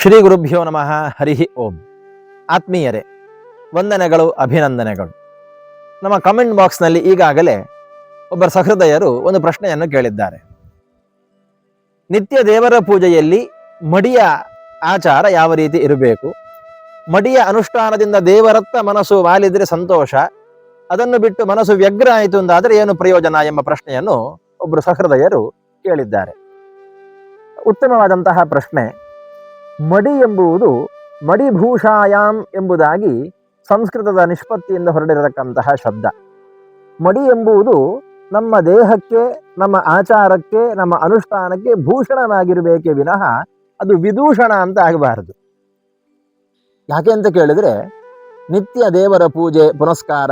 ಶ್ರೀ ಗುರುಭ್ಯೋ ನಮಃ. ಹರಿಹಿ ಓಂ. ಆತ್ಮೀಯರೇ, ವಂದನೆಗಳು, ಅಭಿನಂದನೆಗಳು. ನಮ್ಮ ಕಮೆಂಟ್ ಬಾಕ್ಸ್ನಲ್ಲಿ ಈಗಾಗಲೇ ಒಬ್ಬರ ಸಹೃದಯರು ಒಂದು ಪ್ರಶ್ನೆಯನ್ನು ಕೇಳಿದ್ದಾರೆ. ನಿತ್ಯ ದೇವರ ಪೂಜೆಯಲ್ಲಿ ಮಡಿಯ ಆಚಾರ ಯಾವ ರೀತಿ ಇರಬೇಕು? ಮಡಿಯ ಅನುಷ್ಠಾನದಿಂದ ದೇವರತ್ತ ಮನಸ್ಸು ವಾಲಿದ್ರೆ ಸಂತೋಷ, ಅದನ್ನು ಬಿಟ್ಟು ಮನಸ್ಸು ವ್ಯಗ್ರ ಆಯಿತು ಅಂದಾದರೆ ಏನು ಪ್ರಯೋಜನ ಎಂಬ ಪ್ರಶ್ನೆಯನ್ನು ಒಬ್ಬರು ಸಹೃದಯರು ಕೇಳಿದ್ದಾರೆ. ಉತ್ತಮವಾದಂತಹ ಪ್ರಶ್ನೆ ಮಡಿ ಎಂಬುದು ಮಡಿಭೂಷಾಯಾಮ್ ಎಂಬುದಾಗಿ ಸಂಸ್ಕೃತದ ನಿಷ್ಪತ್ತಿಯಿಂದ ಹೊರಡಿರತಕ್ಕಂತಹ ಶಬ್ದ. ಮಡಿ ಎಂಬುದು ನಮ್ಮ ದೇಹಕ್ಕೆ, ನಮ್ಮ ಆಚಾರಕ್ಕೆ, ನಮ್ಮ ಅನುಷ್ಠಾನಕ್ಕೆ ಭೂಷಣವಾಗಿರಬೇಕೇ ವಿನಃ ಅದು ವಿದೂಷಣ ಅಂತ ಆಗಬಾರದು. ಯಾಕೆ ಅಂತ ಕೇಳಿದ್ರೆ ನಿತ್ಯ ದೇವರ ಪೂಜೆ, ಪುನಸ್ಕಾರ,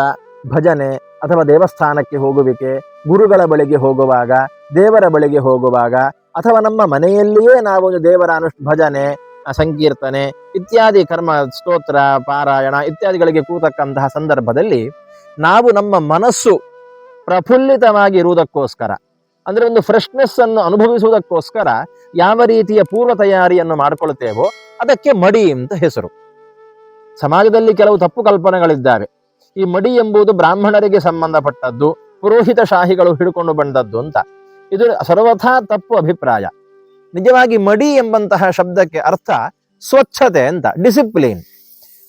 ಭಜನೆ ಅಥವಾ ದೇವಸ್ಥಾನಕ್ಕೆ ಹೋಗುವಿಕೆ, ಗುರುಗಳ ಬಳಿಗೆ ಹೋಗುವಾಗ, ದೇವರ ಬಳಿಗೆ ಹೋಗುವಾಗ ಅಥವಾ ನಮ್ಮ ಮನೆಯಲ್ಲಿಯೇ ನಾವೊಂದು ದೇವರ ಅನುಷ್ ಭಜನೆ ಸಂಕೀರ್ತನೆ ಇತ್ಯಾದಿ ಕರ್ಮ, ಸ್ತೋತ್ರ, ಪಾರಾಯಣ ಇತ್ಯಾದಿಗಳಿಗೆ ಕೂತಕ್ಕಂತಹ ಸಂದರ್ಭದಲ್ಲಿ ನಾವು ನಮ್ಮ ಮನಸ್ಸು ಪ್ರಫುಲ್ಲಿತವಾಗಿ ಇರುವುದಕ್ಕೋಸ್ಕರ ಅಂದ್ರೆ ಒಂದು ಫ್ರೆಶ್ನೆಸ್ ಅನ್ನು ಅನುಭವಿಸುವುದಕ್ಕೋಸ್ಕರ ಯಾವ ರೀತಿಯ ಪೂರ್ವ ತಯಾರಿಯನ್ನು ಮಾಡಿಕೊಳ್ತೇವೋ ಅದಕ್ಕೆ ಮಡಿ ಅಂತ ಹೆಸರು. ಸಮಾಜದಲ್ಲಿ ಕೆಲವು ತಪ್ಪು ಕಲ್ಪನೆಗಳಿದ್ದಾವೆ. ಈ ಮಡಿ ಎಂಬುದು ಬ್ರಾಹ್ಮಣರಿಗೆ ಸಂಬಂಧಪಟ್ಟದ್ದು, ಪುರೋಹಿತ ಶಾಹಿಗಳು ಹಿಡ್ಕೊಂಡು ಬಂದದ್ದು ಅಂತ. ಇದು ಸರ್ವಥಾ ತಪ್ಪು ಅಭಿಪ್ರಾಯ. ನಿಜವಾಗಿ ಮಡಿ ಎಂಬಂತಹ ಶಬ್ದಕ್ಕೆ ಅರ್ಥ ಸ್ವಚ್ಛತೆ ಅಂತ, ಡಿಸಿಪ್ಲಿನ್.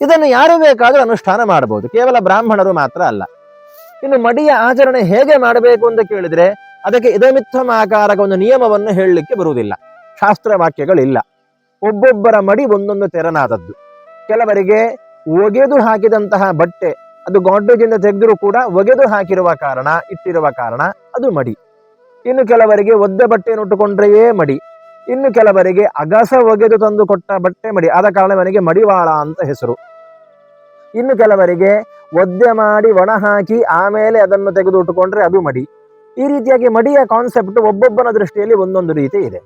ಇದನ್ನು ಯಾರು ಬೇಕಾದರೂ ಅನುಷ್ಠಾನ ಮಾಡಬಹುದು ಕೇವಲ ಬ್ರಾಹ್ಮಣರು ಮಾತ್ರ ಅಲ್ಲ. ಇನ್ನು ಮಡಿಯ ಆಚರಣೆ ಹೇಗೆ ಮಾಡಬೇಕು ಅಂತ ಕೇಳಿದ್ರೆ, ಅದಕ್ಕೆ ಇದಮಿತ್ತಮ ಆಕಾರಕ ಒಂದು ನಿಯಮವನ್ನು ಹೇಳಲಿಕ್ಕೆ ಬರುವುದಿಲ್ಲ. ಶಾಸ್ತ್ರ ವಾಕ್ಯಗಳಿಲ್ಲ. ಒಬ್ಬೊಬ್ಬರ ಮಡಿ ಒಂದೊಂದು ತೆರನಾದದ್ದು. ಕೆಲವರಿಗೆ ಒಗೆದು ಹಾಕಿದಂತಹ ಬಟ್ಟೆ, ಅದು ಗಾಡ್ರೇಜಿಂದ ತೆಗೆದರೂ ಕೂಡ ಒಗೆದು ಹಾಕಿರುವ ಕಾರಣ, ಇಟ್ಟಿರುವ ಕಾರಣ ಅದು ಮಡಿ. ಇನ್ನು ಕೆಲವರಿಗೆ ಒದ್ದೆ ಬಟ್ಟೆಯನ್ನು ಉಟ್ಟುಕೊಂಡ್ರೆಯೇ ಮಡಿ. ಇನ್ನು ಕೆಲವರಿಗೆ ಅಗಸ ಒಗೆದು ತಂದು ಕೊಟ್ಟ ಬಟ್ಟೆ ಮಡಿ, ಆದ ಕಾರಣ ಮನೆಗೆ ಮಡಿವಾಳ ಅಂತ ಹೆಸರು. ಇನ್ನು ಕೆಲವರಿಗೆ ಒದ್ದೆ ಮಾಡಿ ಒಣ ಹಾಕಿ ಆಮೇಲೆ ಅದನ್ನು ತೆಗೆದು ಉಟ್ಟುಕೊಂಡ್ರೆ ಅದು ಮಡಿ. ಈ ರೀತಿಯಾಗಿ ಮಡಿಯ ಕಾನ್ಸೆಪ್ಟ್ ಒಬ್ಬೊಬ್ಬನ ದೃಷ್ಟಿಯಲ್ಲಿ ಒಂದೊಂದು ರೀತಿ ಇದೆ.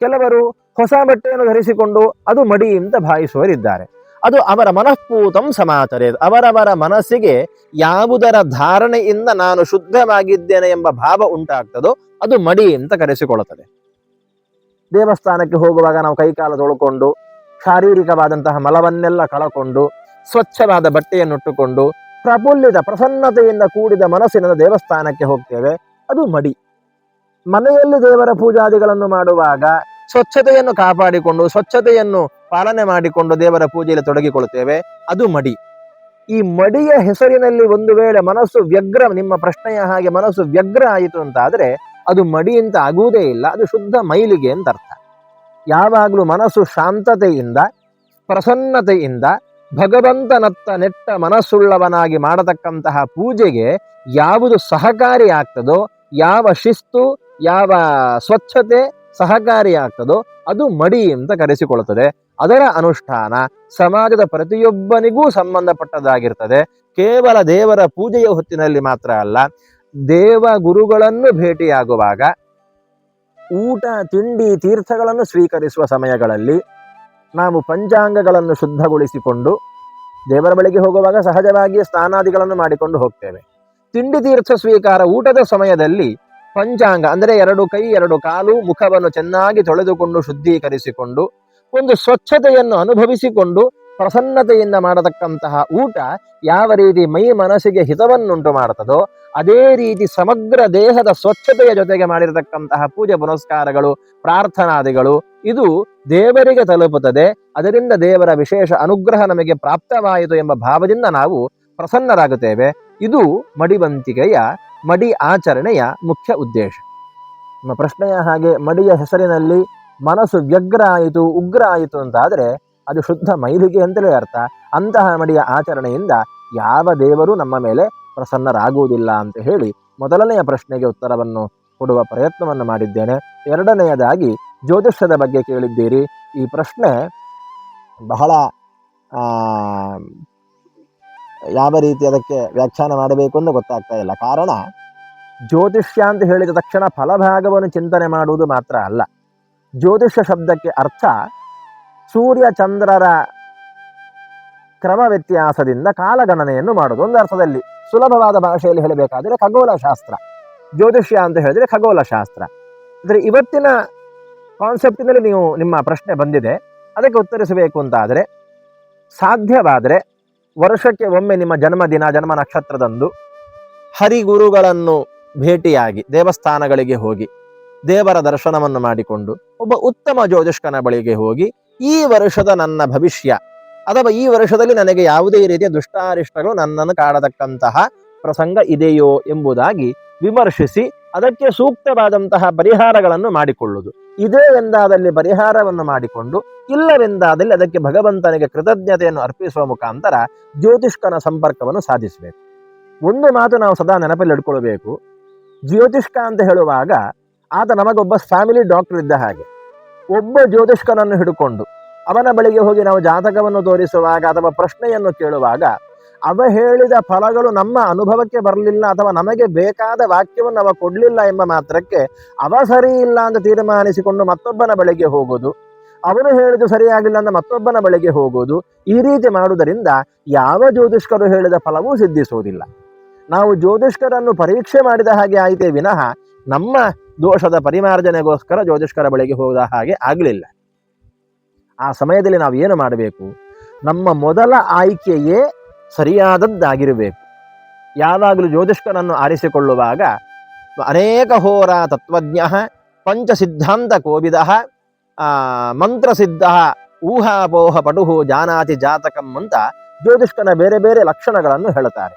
ಕೆಲವರು ಹೊಸ ಬಟ್ಟೆಯನ್ನು ಧರಿಸಿಕೊಂಡು ಅದು ಮಡಿ ಅಂತ ಭಾವಿಸುವರಿದ್ದಾರೆ ಅದು ಅವರ ಮನಃಪೂತಂ ಸಮಾತರೆ, ಅವರವರ ಮನಸ್ಸಿಗೆ ಯಾವುದರ ಧಾರಣೆಯಿಂದ ನಾನು ಶುದ್ಧವಾಗಿದ್ದೇನೆ ಎಂಬ ಭಾವ ಉಂಟಾಗ್ತದೋ ಅದು ಮಡಿ ಅಂತ ಕರೆಸಿಕೊಳ್ಳುತ್ತದೆ. ದೇವಸ್ಥಾನಕ್ಕೆ ಹೋಗುವಾಗ ನಾವು ಕೈಕಾಲ ತೊಳ್ಕೊಂಡು, ಶಾರೀರಿಕವಾದಂತಹ ಮಲವನ್ನೆಲ್ಲ ಕಳಕೊಂಡು, ಸ್ವಚ್ಛವಾದ ಬಟ್ಟೆಯನ್ನುಟ್ಟುಕೊಂಡು, ಪ್ರಫುಲ್ಲಿತ ಪ್ರಸನ್ನತೆಯಿಂದ ಕೂಡಿದ ಮನಸ್ಸಿನಿಂದ ದೇವಸ್ಥಾನಕ್ಕೆ ಹೋಗ್ತೇವೆ. ಅದು ಮಡಿ. ಮನೆಯಲ್ಲಿ ದೇವರ ಪೂಜಾದಿಗಳನ್ನು ಮಾಡುವಾಗ ಸ್ವಚ್ಛತೆಯನ್ನು ಕಾಪಾಡಿಕೊಂಡು, ಸ್ವಚ್ಛತೆಯನ್ನು ಪಾಲನೆ ಮಾಡಿಕೊಂಡು ದೇವರ ಪೂಜೆಯಲ್ಲಿ ತೊಡಗಿಕೊಳ್ಳುತ್ತೇವೆ. ಅದು ಮಡಿ. ಈ ಮಡಿಯ ಹೆಸರಿನಲ್ಲಿ ಒಂದು ವೇಳೆ ಮನಸ್ಸು ವ್ಯಗ್ರ ನಿಮ್ಮ ಪ್ರಶ್ನೆಯ ಹಾಗೆ ಮನಸ್ಸು ವ್ಯಗ್ರ ಆಯಿತು ಅಂತ ಆದ್ರೆ ಅದು ಮಡಿ ಅಂತ ಆಗುವುದೇ ಇಲ್ಲ, ಅದು ಶುದ್ಧ ಮೈಲಿಗೆ ಅಂತ ಅರ್ಥ. ಯಾವಾಗಲೂ ಮನಸ್ಸು ಶಾಂತತೆಯಿಂದ, ಪ್ರಸನ್ನತೆಯಿಂದ, ಭಗವಂತನತ್ತ ನೆಟ್ಟ ಮನಸ್ಸುಳ್ಳವನಾಗಿ ಮಾಡತಕ್ಕಂತಹ ಪೂಜೆಗೆ ಯಾವುದು ಸಹಕಾರಿ ಆಗ್ತದೋ, ಯಾವ ಶಿಸ್ತು, ಯಾವ ಸ್ವಚ್ಛತೆ ಸಹಕಾರಿ ಆಗ್ತದೋ, ಅದು ಮಡಿ ಅಂತ ಕರೆಸಿಕೊಳ್ಳುತ್ತದೆ. ಅದರ ಅನುಷ್ಠಾನ ಸಮಾಜದ ಪ್ರತಿಯೊಬ್ಬನಿಗೂ ಸಂಬಂಧಪಟ್ಟದಾಗಿರ್ತದೆ ಕೇವಲ ದೇವರ ಪೂಜೆಯ ಹೊತ್ತಿನಲ್ಲಿ ಮಾತ್ರ ಅಲ್ಲ ದೇವ ಗುರುಗಳನ್ನು ಭೇಟಿಯಾಗುವಾಗ ಊಟ, ತಿಂಡಿ, ತೀರ್ಥಗಳನ್ನು ಸ್ವೀಕರಿಸುವ ಸಮಯಗಳಲ್ಲಿ ನಾವು ಪಂಚಾಂಗಗಳನ್ನು ಶುದ್ಧಗೊಳಿಸಿಕೊಂಡು ದೇವರ ಬಳಿಗೆ ಹೋಗುವಾಗ ಸಹಜವಾಗಿ ಸ್ನಾನಾದಿಗಳನ್ನು ಮಾಡಿಕೊಂಡು ಹೋಗ್ತೇವೆ. ತಿಂಡಿ, ತೀರ್ಥ, ಸ್ವೀಕಾರ ಊಟದ ಸಮಯದಲ್ಲಿ ಪಂಚಾಂಗ ಅಂದರೆ ಎರಡು ಕೈ, ಎರಡು ಕಾಲು, ಮುಖವನ್ನು ಚೆನ್ನಾಗಿ ತೊಳೆದುಕೊಂಡು ಶುದ್ಧೀಕರಿಸಿಕೊಂಡು ಒಂದು ಸ್ವಚ್ಛತೆಯನ್ನು ಅನುಭವಿಸಿಕೊಂಡು ಪ್ರಸನ್ನತೆಯಿಂದ ಮಾಡತಕ್ಕಂತಹ ಊಟ ಯಾವ ರೀತಿ ಮೈ ಮನಸ್ಸಿಗೆ ಹಿತವನ್ನುಂಟು ಮಾಡುತ್ತದೋ ಅದೇ ರೀತಿ ಸಮಗ್ರ ದೇಹದ ಸ್ವಚ್ಛತೆಯ ಜೊತೆಗೆ ಮಾಡಿರತಕ್ಕಂತಹ ಪೂಜೆ ಪುನಸ್ಕಾರಗಳು, ಪ್ರಾರ್ಥನಾದಿಗಳು, ಇದು ದೇವರಿಗೆ ತಲುಪುತ್ತದೆ. ಅದರಿಂದ ದೇವರ ವಿಶೇಷ ಅನುಗ್ರಹ ನಮಗೆ ಪ್ರಾಪ್ತವಾಯಿತು ಎಂಬ ಭಾವದಿಂದ ನಾವು ಪ್ರಸನ್ನರಾಗುತ್ತೇವೆ. ಇದು ಮಡಿವಂತಿಕೆಯ, ಮಡಿ ಆಚರಣೆಯ ಮುಖ್ಯ ಉದ್ದೇಶ. ನಮ್ಮ ಪ್ರಶ್ನೆಯ ಹಾಗೆ ಮಡಿಯ ಹೆಸರಿನಲ್ಲಿ ಮನಸ್ಸು ವ್ಯಗ್ರ ಆಯಿತು, ಉಗ್ರ ಆಯಿತು ಅಂತಾದರೆ ಅದು ಶುದ್ಧ ಮೈಲಿಗೆ ಅಂತಲೇ ಅರ್ಥ. ಅಂತಹ ಮಡಿಯ ಆಚರಣೆಯಿಂದ ಯಾವ ದೇವರು ನಮ್ಮ ಮೇಲೆ ಪ್ರಸನ್ನರಾಗುವುದಿಲ್ಲ ಅಂತ ಹೇಳಿ ಮೊದಲನೆಯ ಪ್ರಶ್ನೆಗೆ ಉತ್ತರವನ್ನು ಕೊಡುವ ಪ್ರಯತ್ನವನ್ನು ಮಾಡಿದ್ದೇನೆ. ಎರಡನೆಯದಾಗಿ ಜ್ಯೋತಿಷ್ಯದ ಬಗ್ಗೆ ಕೇಳಿದ್ದೀರಿ. ಈ ಪ್ರಶ್ನೆ ಬಹಳ ಯಾವ ರೀತಿ ಅದಕ್ಕೆ ವ್ಯಾಖ್ಯಾನ ಮಾಡಬೇಕು ಅಂತ ಗೊತ್ತಾಗ್ತಾ ಇಲ್ಲ. ಕಾರಣ ಜ್ಯೋತಿಷ್ಯ ಅಂತ ಹೇಳಿದ ತಕ್ಷಣ ಫಲಭಾಗವನ್ನು ಚಿಂತನೆ ಮಾಡುವುದು ಮಾತ್ರ ಅಲ್ಲ. ಜ್ಯೋತಿಷ್ಯ ಶಬ್ದಕ್ಕೆ ಅರ್ಥ ಸೂರ್ಯ ಚಂದ್ರರ ಕ್ರಮ ವ್ಯತ್ಯಾಸದಿಂದ ಕಾಲಗಣನೆಯನ್ನು ಮಾಡೋದು ಒಂದು ಅರ್ಥದಲ್ಲಿ ಸುಲಭವಾದ ಭಾಷೆಯಲ್ಲಿ ಹೇಳಬೇಕಾದರೆ ಖಗೋಳ ಶಾಸ್ತ್ರ ಜ್ಯೋತಿಷ್ಯ ಅಂತ ಹೇಳಿದರೆ ಖಗೋಳಶಾಸ್ತ್ರ. ಅಂದರೆ ಇವತ್ತಿನ ಕಾನ್ಸೆಪ್ಟಿನಲ್ಲಿ ನೀವು ನಿಮ್ಮ ಪ್ರಶ್ನೆ ಬಂದಿದೆ. ಅದಕ್ಕೆ ಉತ್ತರಿಸಬೇಕು ಅಂತಾದರೆ, ಸಾಧ್ಯವಾದರೆ ವರ್ಷಕ್ಕೆ ಒಮ್ಮೆ ನಿಮ್ಮ ಜನ್ಮದಿನ, ಜನ್ಮ ನಕ್ಷತ್ರದಂದು ಹರಿಗುರುಗಳನ್ನು ಭೇಟಿಯಾಗಿ ದೇವಸ್ಥಾನಗಳಿಗೆ ಹೋಗಿ ದೇವರ ದರ್ಶನವನ್ನು ಮಾಡಿಕೊಂಡು ಒಬ್ಬ ಉತ್ತಮ ಜ್ಯೋತಿಷ್ಕನ ಬಳಿಗೆ ಹೋಗಿ ಈ ವರ್ಷದ ನನ್ನ ಭವಿಷ್ಯ ಅಥವಾ ಈ ವರ್ಷದಲ್ಲಿ ನನಗೆ ಯಾವುದೇ ರೀತಿಯ ದುಷ್ಟಾರಿಷ್ಟಗಳು ನನ್ನನ್ನು ಕಾಡತಕ್ಕಂತಹ ಪ್ರಸಂಗ ಇದೆಯೋ ಎಂಬುದಾಗಿ ವಿಮರ್ಶಿಸಿ ಅದಕ್ಕೆ ಸೂಕ್ತವಾದಂತಹ ಪರಿಹಾರಗಳನ್ನು ಮಾಡಿಕೊಳ್ಳುವುದು. ಇದೇ ಎಂದಾದಲ್ಲಿ ಪರಿಹಾರವನ್ನು ಮಾಡಿಕೊಂಡು ಇಲ್ಲವೆಂದಾದಲ್ಲಿ ಅದಕ್ಕೆ ಭಗವಂತನಿಗೆ ಕೃತಜ್ಞತೆಯನ್ನು ಅರ್ಪಿಸುವ ಮುಖಾಂತರ ಜ್ಯೋತಿಷ್ಕನ ಸಂಪರ್ಕವನ್ನು ಸಾಧಿಸಬೇಕು. ಒಂದು ಮಾತು ನಾವು ಸದಾ ನೆನಪಲ್ಲಿ ಇಟ್ಕೊಳ್ಬೇಕು. ಜ್ಯೋತಿಷ್ಕ ಅಂತ ಹೇಳುವಾಗ ಆತ ನಮಗೊಬ್ಬ ಫ್ಯಾಮಿಲಿ ಡಾಕ್ಟರ್ ಇದ್ದ ಹಾಗೆ. ಒಬ್ಬ ಜ್ಯೋತಿಷ್ಕನನ್ನು ಹಿಡುಕೊಂಡು ಅವನ ಬಳಿಗೆ ಹೋಗಿ ನಾವು ಜಾತಕವನ್ನು ತೋರಿಸುವಾಗ ಅಥವಾ ಪ್ರಶ್ನೆಯನ್ನು ಕೇಳುವಾಗ ಅವ ಹೇಳಿದ ಫಲಗಳು ನಮ್ಮ ಅನುಭವಕ್ಕೆ ಬರಲಿಲ್ಲ ಅಥವಾ ನಮಗೆ ಬೇಕಾದ ವಾಕ್ಯವನ್ನು ಅವ ಕೊಡಲಿಲ್ಲ ಎಂಬ ಮಾತ್ರಕ್ಕೆ ಅವ ಸರಿ ಇಲ್ಲ ಅಂತ ತೀರ್ಮಾನಿಸಿಕೊಂಡು ಮತ್ತೊಬ್ಬನ ಬಳಿಗೆ ಹೋಗೋದು. ಅವನು ಹೇಳಿದ್ದು ಸರಿಯಾಗಿಲ್ಲ ಅಂತ ಮತ್ತೊಬ್ಬನ ಬಳಿಗೆ ಹೋಗೋದು. ಈ ರೀತಿ ಮಾಡುವುದರಿಂದ ಯಾವ ಜ್ಯೋತಿಷ್ಕರು ಹೇಳಿದ ಫಲವೂ ಸಿದ್ಧಿಸುವುದಿಲ್ಲ. ನಾವು ಜ್ಯೋತಿಷ್ಕರನ್ನು ಪರೀಕ್ಷೆ ಮಾಡಿದ ಹಾಗೆ ಆಯಿತೇ ವಿನಃ ನಮ್ಮ ದೋಷದ ಪರಿಮಾರ್ಜನೆಗೋಸ್ಕರ ಜ್ಯೋತಿಷ್ಕರ ಬಳಿಗೆ ಹೋದ ಹಾಗೆ ಆಗಲಿಲ್ಲ. ಆ ಸಮಯದಲ್ಲಿ ನಾವು ಏನು ಮಾಡಬೇಕು? ನಮ್ಮ ಮೊದಲ ಆಯ್ಕೆಯೇ ಸರಿಯಾದದ್ದಾಗಿರಬೇಕು. ಯಾವಾಗಲೂ ಜ್ಯೋತಿಷ್ಕರನ್ನು ಆರಿಸಿಕೊಳ್ಳುವಾಗ ಅನೇಕ ಹೋರ ತತ್ವಜ್ಞ ಪಂಚ ಸಿದ್ಧಾಂತ ಕೋವಿದ ಮಂತ್ರಸಿದ್ಧ, ಊಹಾಪೋಹ ಪಟುಹು ಜಾನಾತಿ ಜಾತಕಂ ಅಂತ ಜ್ಯೋತಿಷ್ಕನ ಬೇರೆ ಬೇರೆ ಲಕ್ಷಣಗಳನ್ನು ಹೇಳುತ್ತಾರೆ.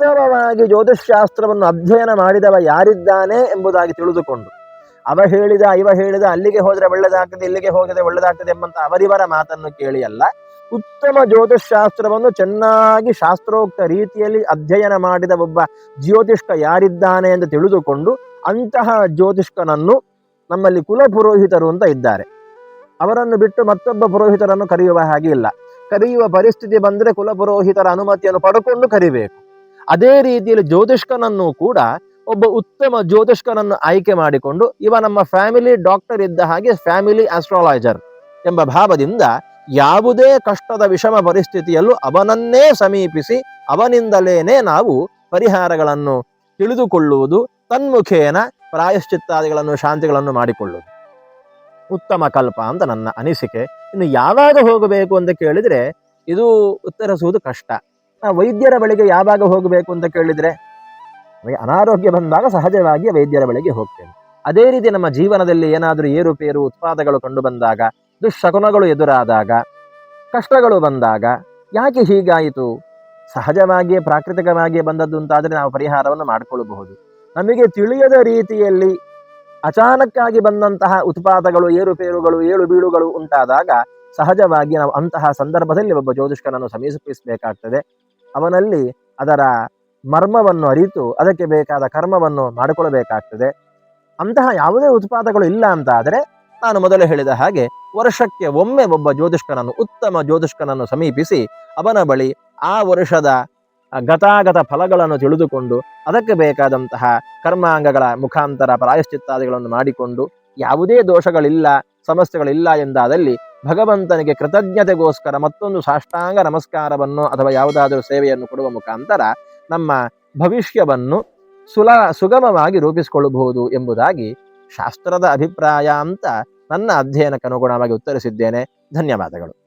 ಉತ್ತಮವಾಗಿ ಜ್ಯೋತಿಷ್ಶಾಸ್ತ್ರವನ್ನು ಅಧ್ಯಯನ ಮಾಡಿದವ ಯಾರಿದ್ದಾನೆ ಎಂಬುದಾಗಿ ತಿಳಿದುಕೊಂಡು, ಅವ ಹೇಳಿದ, ಇವ ಹೇಳಿದ, ಅಲ್ಲಿಗೆ ಹೋದರೆ ಒಳ್ಳೆದಾಗ್ತದೆ, ಇಲ್ಲಿಗೆ ಹೋಗದೆ ಒಳ್ಳೆದಾಗ್ತದೆ ಎಂಬಂತ ಅವರಿವರ ಮಾತನ್ನು ಕೇಳಿ ಅಲ್ಲ, ಉತ್ತಮ ಜ್ಯೋತಿಷ್ಶಾಸ್ತ್ರವನ್ನು ಚೆನ್ನಾಗಿ ಶಾಸ್ತ್ರೋಕ್ತ ರೀತಿಯಲ್ಲಿ ಅಧ್ಯಯನ ಮಾಡಿದ ಒಬ್ಬ ಜ್ಯೋತಿಷ್ಕ ಯಾರಿದ್ದಾನೆ ಎಂದು ತಿಳಿದುಕೊಂಡು, ಅಂತಹ ಜ್ಯೋತಿಷ್ಕನನ್ನು ನಮ್ಮಲ್ಲಿ ಕುಲ ಪುರೋಹಿತರು ಅಂತ ಇದ್ದಾರೆ. ಅವರನ್ನು ಬಿಟ್ಟು ಮತ್ತೊಬ್ಬ ಪುರೋಹಿತರನ್ನು ಕರೆಯುವ ಹಾಗೆ ಇಲ್ಲ. ಕರೆಯುವ ಪರಿಸ್ಥಿತಿ ಬಂದರೆ ಕುಲ ಪುರೋಹಿತರ ಅನುಮತಿಯನ್ನು ಪಡ್ಕೊಂಡು ಕರಿಬೇಕು. ಅದೇ ರೀತಿಯಲ್ಲಿ ಜ್ಯೋತಿಷ್ಕನನ್ನು ಕೂಡ ಒಬ್ಬ ಉತ್ತಮ ಜ್ಯೋತಿಷ್ಕನನ್ನು ಆಯ್ಕೆ ಮಾಡಿಕೊಂಡು ಇವ ನಮ್ಮ ಫ್ಯಾಮಿಲಿ ಡಾಕ್ಟರ್ ಇದ್ದ ಹಾಗೆ ಫ್ಯಾಮಿಲಿ ಆಸ್ಟ್ರಾಲಜರ್ ಎಂಬ ಭಾವದಿಂದ ಯಾವುದೇ ಕಷ್ಟದ ವಿಷಮ ಪರಿಸ್ಥಿತಿಯಲ್ಲೂ ಅವನನ್ನೇ ಸಮೀಪಿಸಿ ಅವನಿಂದಲೇನೆ ನಾವು ಪರಿಹಾರಗಳನ್ನು ತಿಳಿದುಕೊಳ್ಳುವುದು, ತನ್ಮುಖೇನ ಪ್ರಾಯಶ್ಚಿತ್ತಾದಿಗಳನ್ನು, ಶಾಂತಿಗಳನ್ನು ಮಾಡಿಕೊಳ್ಳುವುದು. ಉತ್ತಮ ಕಲ್ಪ ಅಂತ ನನ್ನ ಅನಿಸಿಕೆ. ಇನ್ನು ಯಾವಾಗ ಹೋಗಬೇಕು ಅಂತ ಕೇಳಿದ್ರೆ ಇದು ಉತ್ತರಿಸುವುದು ಕಷ್ಟ. ವೈದ್ಯರ ಬಳಿಗೆ ಯಾವಾಗ ಹೋಗಬೇಕು ಅಂತ ಕೇಳಿದ್ರೆ ಅನಾರೋಗ್ಯ ಬಂದಾಗ ಸಹಜವಾಗಿ ವೈದ್ಯರ ಬಳಿಗೆ ಹೋಗ್ತೇವೆ ಅದೇ ರೀತಿ ನಮ್ಮ ಜೀವನದಲ್ಲಿ ಏನಾದರೂ ಏರುಪೇರು ಉತ್ಪಾದಗಳು ಕಂಡು ಬಂದಾಗ ದುಶ್ಶಕುನಗಳು ಎದುರಾದಾಗ, ಕಷ್ಟಗಳು ಬಂದಾಗ, ಯಾಕೆ ಹೀಗಾಯಿತು? ಸಹಜವಾಗಿಯೇ, ಪ್ರಾಕೃತಿಕವಾಗಿಯೇ ಬಂದದ್ದು ಅಂತಾದರೆ ನಾವು ಪರಿಹಾರವನ್ನು ಮಾಡಿಕೊಳ್ಳಬಹುದು ನಮಗೆ ತಿಳಿಯದ ರೀತಿಯಲ್ಲಿ ಅಚಾನಕ್ಕಾಗಿ ಬಂದಂತಹ ಉತ್ಪಾದಗಳು, ಏರುಪೇರುಗಳು, ಏಳು ಬೀಳುಗಳು ಉಂಟಾದಾಗ, ಸಹಜವಾಗಿ ನಾವು ಅಂತಹ ಸಂದರ್ಭದಲ್ಲಿ ಒಬ್ಬ ಜ್ಯೋತಿಷ್ಕನನ್ನು ಸಮೀಪಿಸಬೇಕಾಗ್ತದೆ. ಅವನಲ್ಲಿ ಅದರ ಮರ್ಮವನ್ನು ಅರಿತು ಅದಕ್ಕೆ ಬೇಕಾದ ಕರ್ಮವನ್ನು ಮಾಡಿಕೊಳ್ಳಬೇಕಾಗ್ತದೆ. ಅಂತಹ ಯಾವುದೇ ಉತ್ಪಾದಗಳು ಇಲ್ಲ ಅಂತ ಆದರೆ ನಾನು ಮೊದಲೇ ಹೇಳಿದ ಹಾಗೆ ವರ್ಷಕ್ಕೆ ಒಮ್ಮೆ ಒಬ್ಬ ಜ್ಯೋತಿಷ್ಕನನ್ನು, ಉತ್ತಮ ಜ್ಯೋತಿಷ್ಕನನ್ನು ಸಮೀಪಿಸಿ ಅವನ ಬಳಿ ಆ ವರ್ಷದ ಗತಾಗತ ಫಲಗಳನ್ನು ತಿಳಿದುಕೊಂಡು ಅದಕ್ಕೆ ಬೇಕಾದಂತಹ ಕರ್ಮಾಂಗಗಳ ಮುಖಾಂತರ, ಪ್ರಾಯಶ್ಚಿತ್ತಾದಿಗಳನ್ನು ಮಾಡಿಕೊಂಡು ಯಾವುದೇ ದೋಷಗಳಿಲ್ಲ, ಸಮಸ್ಯೆಗಳಿಲ್ಲ ಎಂದಾದಲ್ಲಿ ಭಗವಂತನಿಗೆ ಕೃತಜ್ಞತೆಗೋಸ್ಕರ ಮತ್ತೊಂದು ಸಾಷ್ಟಾಂಗ ನಮಸ್ಕಾರವನ್ನು ಅಥವಾ ಯಾವುದಾದರೂ ಸೇವೆಯನ್ನು ಕೊಡುವ ಮುಖಾಂತರ ನಮ್ಮ ಭವಿಷ್ಯವನ್ನು ಸುಲ ಸುಗಮವಾಗಿ ರೂಪಿಸಿಕೊಳ್ಳಬಹುದು ಎಂಬುದಾಗಿ ಶಾಸ್ತ್ರದ ಅಭಿಪ್ರಾಯ ಅಂತ ನನ್ನ ಅಧ್ಯಯನಕ್ಕನುಗುಣವಾಗಿ ಉತ್ತರಿಸಿದ್ದೇನೆ. ಧನ್ಯವಾದಗಳು.